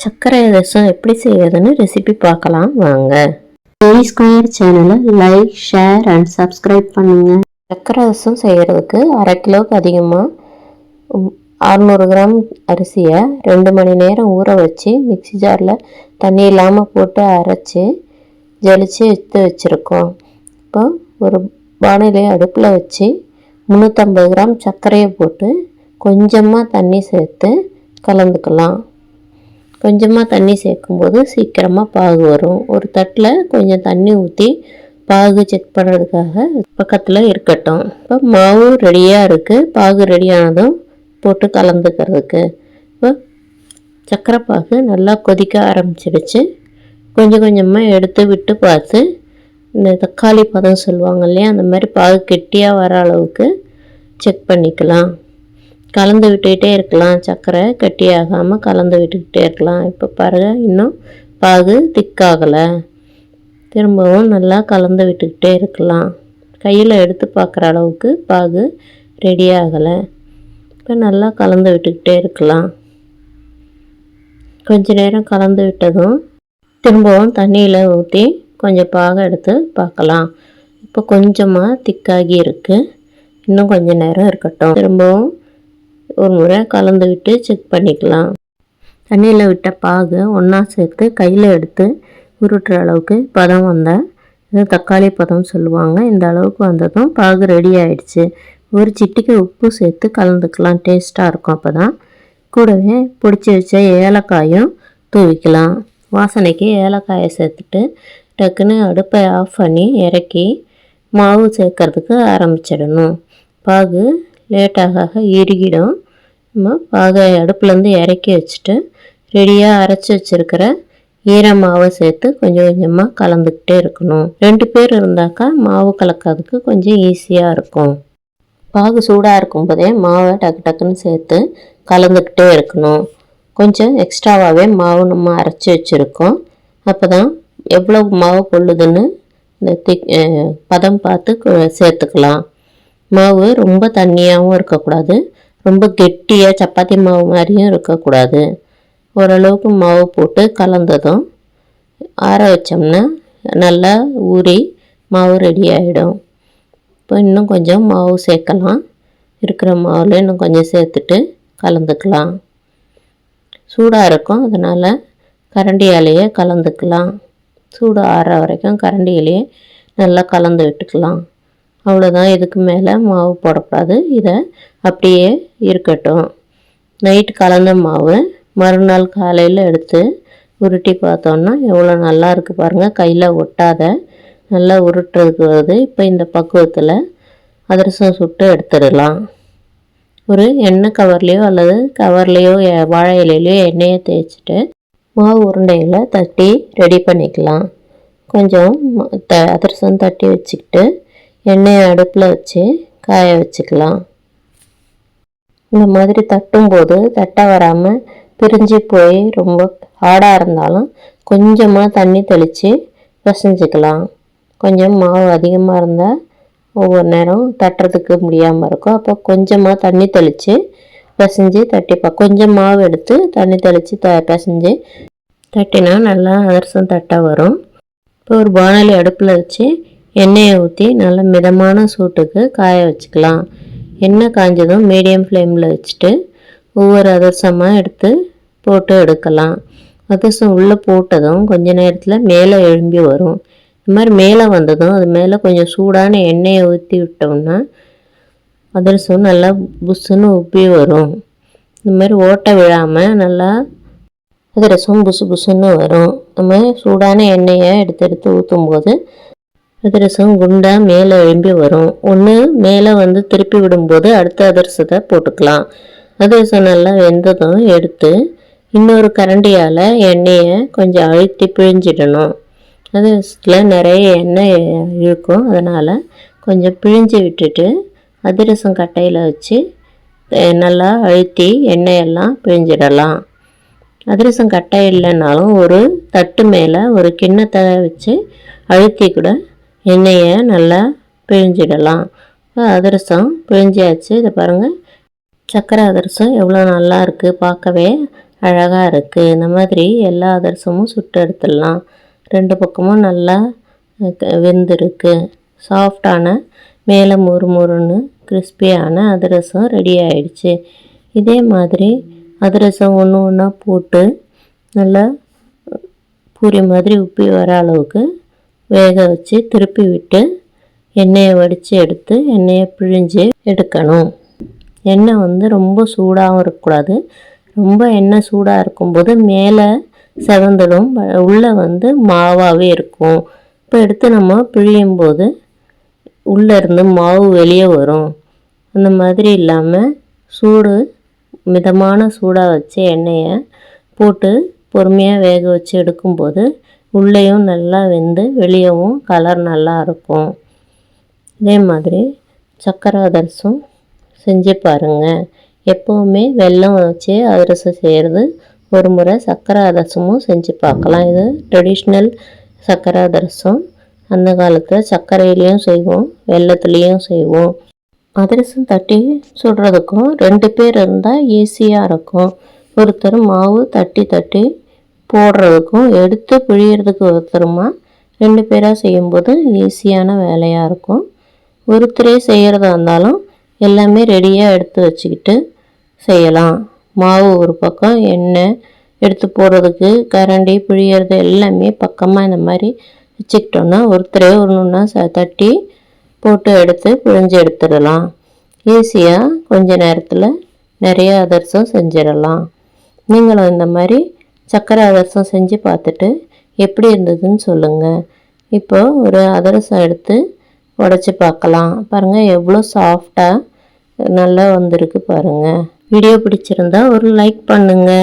சர்க்கரை அதிரசம் எப்படி செய்யறதுன்னு ரெசிபி பார்க்கலாம் வாங்க. ஏ ஸ்கொயர் சேனலை லைக் ஷேர் அண்ட் சப்ஸ்கிரைப் பண்ணுங்க. சர்க்கரை அதிரசம் செய்யறதுக்கு அரை கிலோவுக்கு அதிகமாக அறநூறு கிராம் அரிசியை ரெண்டு மணி நேரம் ஊற வச்சு மிக்ஸி ஜாரில் தண்ணி இல்லாமல் போட்டு அரைச்சி ஜலிச்சு எடுத்து வச்சுருக்கோம். இப்போ ஒரு வானிலையை அடுப்பில் வச்சு முந்நூற்றம்பது கிராம் சர்க்கரையை போட்டு கொஞ்சமாக தண்ணி சேர்த்து கலந்துக்கலாம். கொஞ்சமாக தண்ணி சேர்க்கும்போது சீக்கிரமாக பாகு வரும். ஒரு தட்டில் கொஞ்சம் தண்ணி ஊற்றி பாகு செக் பண்ணுறதுக்காக பக்கத்தில் இருக்கட்டும். இப்போ மாவு ரெடியாக இருக்குது பாகு ரெடியானதும் போட்டு கலந்துக்கிறதுக்கு. இப்போ சர்க்கரை பாகு நல்லா கொதிக்க ஆரம்பிச்சிடுச்சு. கொஞ்சம் கொஞ்சமாக எடுத்து விட்டு பார்த்து இந்த தக்காளி பதம் சொல்லுவாங்க இல்லையா? அந்த மாதிரி பாகு கெட்டியாக வர அளவுக்கு செக் பண்ணிக்கலாம். கலந்து விட்டுக்கிட்டே இருக்கலாம். சர்க்கரை கட்டியாகாமல் கலந்து விட்டுக்கிட்டே இருக்கலாம். இப்போ பாருங்கள் இன்னும் பாகு திக்காகலை. திரும்பவும் நல்லா கலந்து விட்டுக்கிட்டே இருக்கலாம். கையில் எடுத்து பார்க்குற அளவுக்கு பாகு ரெடி ஆகலை. இப்போ நல்லா கலந்து விட்டுக்கிட்டே இருக்கலாம். கொஞ்ச நேரம் கலந்து விட்டதும் திரும்பவும் தண்ணியில் ஊற்றி கொஞ்சம் பாகம் எடுத்து பார்க்கலாம் இப்போ கொஞ்சமாக திக்காகி இருக்குது இன்னும் கொஞ்சம் நேரம் இருக்கட்டும். திரும்பவும் ஒரு முறை கலந்து விட்டு செக் பண்ணிக்கலாம். தண்ணியில் விட்ட பாகு ஒன்றா சேர்த்து கையில் எடுத்து உருட்டுற அளவுக்கு பதம் வந்தால் இது தக்காளி பதம் சொல்லுவாங்க. இந்த அளவுக்கு வந்ததும் பாகு ரெடி ஆயிடுச்சு. ஒரு சிட்டிக்கு உப்பு சேர்த்து கலந்துக்கலாம். டேஸ்ட்டாக இருக்கும் அப்போ தான் கூடவே பிடிச்சி வச்ச ஏலக்காயும் தூவிக்கலாம். வாசனைக்கு ஏலக்காயை சேர்த்துட்டு டக்குன்னு அடுப்பை ஆஃப் பண்ணி இறக்கி மாவு சேர்க்கறதுக்கு ஆரம்பிச்சிடணும். பாகு லேட்டாக இறுகிடும் நம்ம பாகை அடுப்புலேருந்து இறக்கி வச்சுட்டு ரெடியாக அரைச்சி வச்சுருக்கிற ஈர மாவை சேர்த்து கொஞ்சம் கொஞ்சமாக கலந்துக்கிட்டே இருக்கணும். ரெண்டு பேர் இருந்தாக்கா மாவு கலக்கிறதுக்கு கொஞ்சம் ஈஸியாக இருக்கும். பாகு சூடாக இருக்கும் போதே மாவை டக்கு டக்குன்னு சேர்த்து கலந்துக்கிட்டே இருக்கணும். கொஞ்சம் எக்ஸ்ட்ராவாகவே மாவு நம்ம அரைச்சி வச்சுருக்கோம். அப்போ தான் எவ்வளோ மாவு கொள்ளுதுன்னு இந்த திக் பதம் பார்த்து சேர்த்துக்கலாம். மாவு ரொம்ப தண்ணியாகவும் இருக்கக்கூடாது. ரொம்ப கெட்டியாக சப்பாத்தி மாவு மாதிரியும் இருக்கக்கூடாது. ஓரளவுக்கு மாவு போட்டு கலந்ததும் ஆற வச்சோம்னா நல்லா ஊறி மாவு ரெடி ஆகிடும் இப்போ இன்னும் கொஞ்சம் மாவு சேர்க்கலாம். இருக்கிற மாவில் இன்னும் கொஞ்சம் சேர்த்துட்டு கலந்துக்கலாம். சூடாக இருக்கும் அதனால் கரண்டியாலேயே கலந்துக்கலாம். சூடு ஆற வரைக்கும் கரண்டியிலேயே நல்லா கலந்து விட்டுக்கலாம். அவ்வளோதான் இதுக்கு மேலே மாவு போடக்கூடாது. இதை அப்படியே இருக்கட்டும். நைட் கலந்த மாவு மறுநாள் காலையில் எடுத்து உருட்டி பார்த்தோன்னா எவ்வளோ நல்லா இருக்குது பாருங்கள் கையில் ஒட்டாத நல்லா உருட்டுறதுக்கு வருது. இப்போ இந்த பக்குவத்தில் அதிரசம் சுட்டு எடுத்துடலாம். ஒரு எண்ணெய் கவர்லேயோ அல்லது கவர்லேயோ எ- வாழை இலையிலையோ எண்ணெயை தேய்ச்சிட்டு மாவு உருண்டைகளை தட்டி ரெடி பண்ணிக்கலாம். கொஞ்சம் த அதிரசம் தட்டி வச்சுக்கிட்டு எண்ணெயை அடுப்பில் வச்சு காய வச்சுக்கலாம். இந்த மாதிரி தட்டும்போது தட்ட வராமல் பிரிஞ்சு போய் ரொம்ப ஹார்டாக இருந்தாலும் கொஞ்சமாக தண்ணி தெளித்து பிசைஞ்சுக்கலாம். கொஞ்சம் மாவு அதிகமாக இருந்தால் ஒவ்வொரு நேரம் தட்டுறதுக்கு முடியாமல் இருக்கும். அப்போ கொஞ்சமாக தண்ணி தெளித்து பிசைஞ்சு தட்டிப்பா கொஞ்சம் மாவு எடுத்து தண்ணி தெளித்து த பிசைஞ்சு தட்டினா நல்லா அதிரசம் தட்டை வரும். இப்போ ஒரு பானலி அடுப்பில் வச்சு எண்ணெயை ஊற்றி நல்ல மிதமான சூட்டுக்கு காய வச்சுக்கலாம். எண்ணெய் காஞ்சதும் மீடியம் ஃப்ளேமில் வச்சுட்டு ஒவ்வொரு அதிரசமாக எடுத்து போட்டு எடுக்கலாம். அதிரசம் உள்ளே போட்டதும் கொஞ்ச நேரத்தில் மேலே எழும்பி வரும். இந்த மாதிரி மேலே வந்ததும் அது மேலே கொஞ்சம் சூடான எண்ணெயை ஊற்றி விட்டோம்னா அதிரசம் நல்லா புஸ்ஸுன்னு உப்பி வரும். இந்த மாதிரி ஓட்டை விழாமல் நல்லா அதிரசம் புசு புசுன்னு வரும். நம்ம சூடான எண்ணெயை எடுத்து எடுத்து ஊற்றும் போது அதிரசம் குண்டாக மேலே எழும்பி வரும். ஒன்று மேலே வந்து திருப்பி விடும்போது அடுத்த அதிரசத்தை போட்டுக்கலாம். அதிரசம் நல்லா வெந்ததும் எடுத்து இன்னொரு கரண்டியால் எண்ணெயை கொஞ்சம் அழுத்தி பிழிஞ்சிடணும். அதிரசத்தில் நிறைய எண்ணெய் இழுக்கும் அதனால் கொஞ்சம் பிழிஞ்சு விட்டுட்டு அதிரசம் கட்டையில் வச்சு நல்லா அழுத்தி எண்ணெயெல்லாம் பிழிஞ்சிடலாம். அதிரசம் கட்டை இல்லைனாலும் ஒரு தட்டு மேலே ஒரு கிண்ணத்தை வச்சு அழுத்தி கூட எண்ணெயை நல்லா பிழிஞ்சிடலாம். அதிரசம் பிழிஞ்சியாச்சு. இதை பாருங்கள் சக்கரை அதிரசம் எவ்வளோ நல்லா இருக்குது பார்க்கவே அழகாக இருக்குது இந்த மாதிரி எல்லா அதிரசமும் சுட்டு எடுத்துடலாம். ரெண்டு பக்கமும் நல்லா வெந்திருக்கு. சாஃப்டான மேலே மொறு மொறுன்னு கிறிஸ்பியான அதிரசம் ரெடி ஆயிடுச்சு. இதே மாதிரி அதிரசம் ஒன்று ஒன்றா போட்டு நல்லா பூரி மாதிரி உப்பி வர அளவுக்கு வேக வச்சு திருப்பி விட்டு எண்ணெயை வடித்து எடுத்து எண்ணெயை பிழிஞ்சு எடுக்கணும். எண்ணெய் வந்து ரொம்ப சூடாகவும் இருக்கக்கூடாது. ரொம்ப எண்ணெய் சூடாக இருக்கும்போது மேலே செவந்தடும். உள்ளே வந்து மாவாகவே இருக்கும். இப்போ எடுத்து நம்ம பிழியும் போது உள்ளே இருந்து மாவு வெளியே வரும். அந்த மாதிரி இல்லாமல் சூடு மிதமான சூடாக வச்சு எண்ணெயை போட்டு பொறுமையாக வேக வச்சு எடுக்கும்போது உள்ளேயும் நல்லா வெந்து வெளியவும் கலர் நல்லா இருக்கும். இதே மாதிரி சக்கரை அதிரசம் செஞ்சு பாருங்கள் எப்போவுமே வெல்லம் வச்சு அதிரசம் செய்கிறது ஒரு முறை சக்கரை அதிரசமும் செஞ்சு பார்க்கலாம். இது ட்ரெடிஷ்னல் சக்கரை அதிரசம் அந்த காலத்தில் சர்க்கரையிலையும் செய்வோம் வெல்லத்துலேயும் செய்வோம். அதிரசம் தட்டி சுடுறதுக்கும் ரெண்டு பேர் இருந்தால் ஈஸியாக இருக்கும். ஒருத்தர் மாவு தட்டி தட்டி போடுறதுக்கும் எடுத்து பிழியறதுக்கு ஒருத்தருமா ரெண்டு பேராக செய்யும்போது ஈஸியான வேலையாக இருக்கும். ஒருத்தரே செய்கிறதா இருந்தாலும் எல்லாமே ரெடியாக எடுத்து வச்சுக்கிட்டு செய்யலாம். மாவு ஒரு பக்கம் எண்ணெய் எடுத்து போடுறதுக்கு கரண்டி பிழியறது எல்லாமே பக்கமாக இந்த மாதிரி வச்சுக்கிட்டோன்னா ஒருத்தரே ஒன்று ஒன்றா ச தட்டி போட்டு எடுத்து பிழிஞ்சு எடுத்துடலாம். ஈஸியாக கொஞ்ச நேரத்தில் நிறைய அதிரசம் செஞ்சிடலாம். நீங்களும் இந்த மாதிரி சக்கரை அதிரசம் செஞ்சு பார்த்துட்டு எப்படி இருந்ததுன்னு சொல்லுங்கள் இப்போது ஒரு அதிரசம் எடுத்து உடச்சி பார்க்கலாம். பாருங்கள் எவ்வளோ சாஃப்டாக நல்லா வந்திருக்கு பாருங்கள் வீடியோ பிடிச்சிருந்தா ஒரு லைக் பண்ணுங்கள்